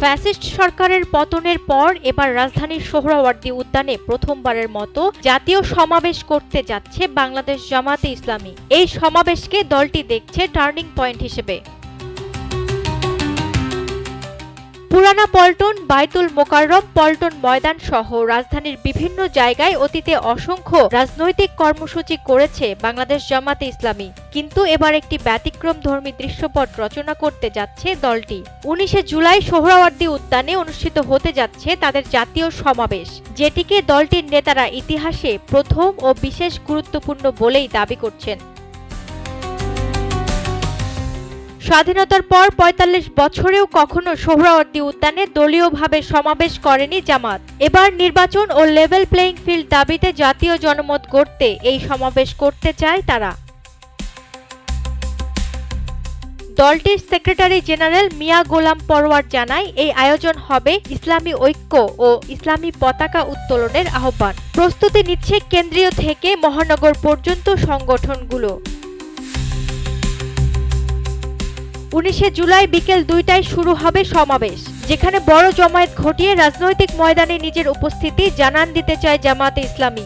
Fascist সরকারের পতনের পর এবার রাজধানীর সোহরাওয়ার্দী উদ্যানে প্রথমবারের মতো জাতীয় সমাবেশ করতে যাচ্ছে বাংলাদেশ জামাতে ইসলামী। এই সমাবেশকে দলটি দেখছে টার্নিং পয়েন্ট হিসেবে। পুরানা পল্টন, বাইতুল মোকাররম, পল্টন ময়দান সহ রাজধানীর বিভিন্ন জায়গায় অতীতে অসংখ্য রাজনৈতিক কর্মসূচি করেছে বাংলাদেশ জামাতে ইসলামী। কিন্তু এবার একটি ব্যতিক্রম ধর্মী দৃশ্যপট রচনা করতে যাচ্ছে দলটি। উনিশে জুলাই সোহরাওয়ার্দী উদ্যানে অনুষ্ঠিত হতে যাচ্ছে তাদের জাতীয় সমাবেশ, যেটিকে দলটির নেতারা ইতিহাসে প্রথম ও বিশেষ গুরুত্বপূর্ণ বলেই দাবি করছেন। স্বাধীনতার পর ৪৫ বছরেও কখনো সোহরাওয়ার্দী উদ্যানে দলীয়ভাবে সমাবেশ করেনি জামাত। এবার নির্বাচন ও লেভেল প্লেইং ফিল্ড দাবিতে জাতীয় জনমত গড়তে এই সমাবেশ করতে চায় তারা। দলটির সেক্রেটারি জেনারেল মিয়া গোলাম পরওয়ার জানায়, এই আয়োজন হবে ইসলামী ঐক্য ও ইসলামী পতাকা উত্তোলনের আহ্বান। প্রস্তুতি নিচ্ছে কেন্দ্রীয় থেকে মহানগর পর্যন্ত সংগঠনগুলো। উনিশে জুলাই বিকেল দুইটায় শুরু হবে সমাবেশ, যেখানে বড় জমায়েত ঘটিয়ে রাজনৈতিক ময়দানে নিজের উপস্থিতি জানান দিতে চায় জামাতে ইসলামী।